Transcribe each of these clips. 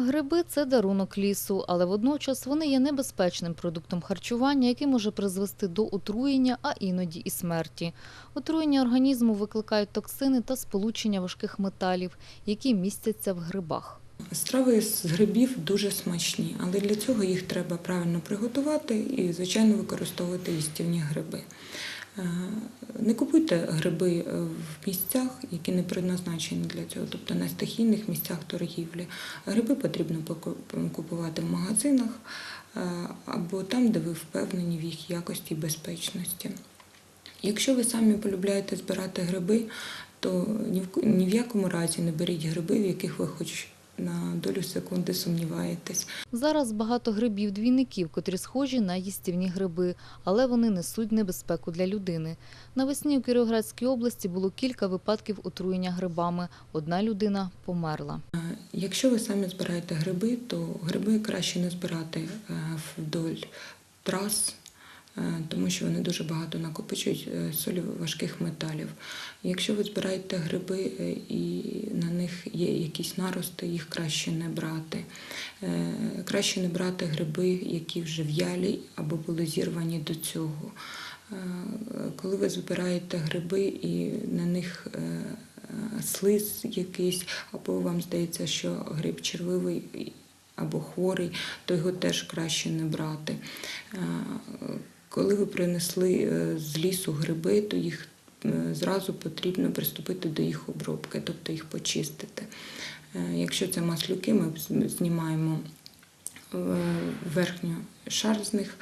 Гриби це дарунок лісу, але водночас вони є небезпечним продуктом харчування, який може призвести до отруєння, а іноді і смерті. Отруєння організму викликають токсини та сполучення важких металів, які містяться в грибах. Страви з грибів дуже смачні, але для цього їх треба правильно приготувати і, звичайно, використовувати їстівні гриби. Е, Не купуйте гриби е, в місцях, які не предназначені для цього, тобто на стихійних місцях торгівлі. Гриби потрібно купувати в магазинах е, або там, де ви впевнені в їх якості і безпечності. Якщо ви самі полюбляєте збирати гриби, то ні в, ко- ні в якому разі не беріть гриби, в яких ви хоч на долю секунди сумніваєтесь. Зараз багато грибів-двійників, котрі схожі на їстівні гриби, але вони несуть небезпеку для людини. Навесні у Кіровоградській області було кілька випадків отруєння грибами. Одна людина померла. Якщо ви самі збираєте гриби, то гриби краще не збирати е, вдоль трас, тому що вони дуже багато накопичують е, солі важких металів. Якщо ви збираєте гриби е, і на них є якісь нарости, їх краще не брати. Е, Краще не брати гриби, які вже в'ялі або були зірвані до цього. Е, Коли ви збираєте гриби і на них е, е, слиз якийсь, або вам здається, що гриб червивий або хворий, то його теж краще не брати. Коли ви принесли е, з лісу гриби, то їх е, зразу потрібно приступити до їх обробки, тобто їх почистити. Е, Якщо це маслюки, ми знімаємо верхню шар з них.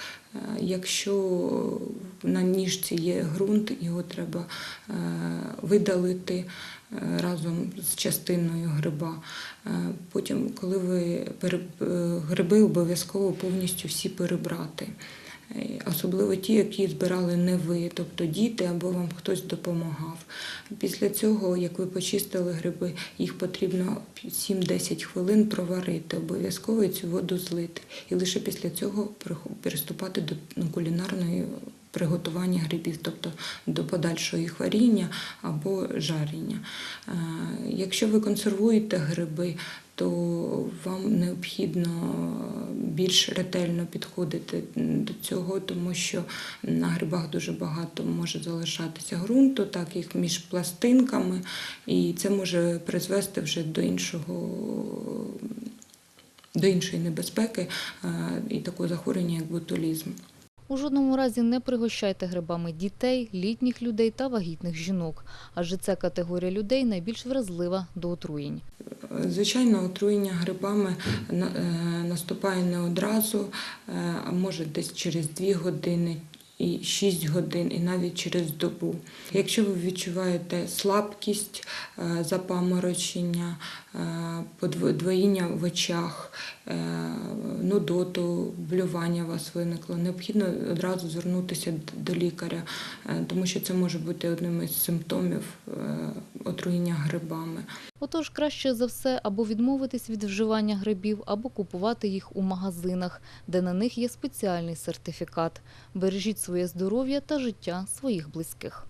Якщо на ніжці є ґрунт, його треба видалити разом з частиною гриба. Потім, коли ви гриби обов'язково повністю всі перебрати. Е, Особливо ті, які збирали не ви, тобто діти або вам хтось допомагав. Після цього, як ви почистили гриби, їх потрібно 7-10 хвилин проварити, обов'язково цю воду злити. І лише після цього переступати до ну, кулінарної приготування грибів, тобто до подальшого їх варіння або жаріння. Е, Якщо ви консервуєте гриби, то вам необхідно більш ретельно підходити до цього, тому що на грибах дуже багато може залишатися ґрунту, так їх між пластинками, і це може призвести вже до іншого. До іншої небезпеки е, і такого захворювання, як ботулізм. У жодному разі не пригощайте грибами дітей, літніх людей та вагітних жінок, адже ця категорія людей найбільш вразлива до отруєнь. Звичайно, отруєння грибами е, наступає не одразу, е, а може десь через 2 години. І 6 годин, і навіть через добу. Якщо ви відчуваєте слабкість, е, запаморочення, е, подвоєння в очах, е, нудоту, блювання вас виникло, необхідно одразу звернутися до лікаря, тому що це може бути одним із симптомів отруєння грибами. Отож, краще за все або відмовитись від вживання грибів, або купувати їх у магазинах, де на них є спеціальний сертифікат. Бережіть своє здоров'я та життя своїх близьких.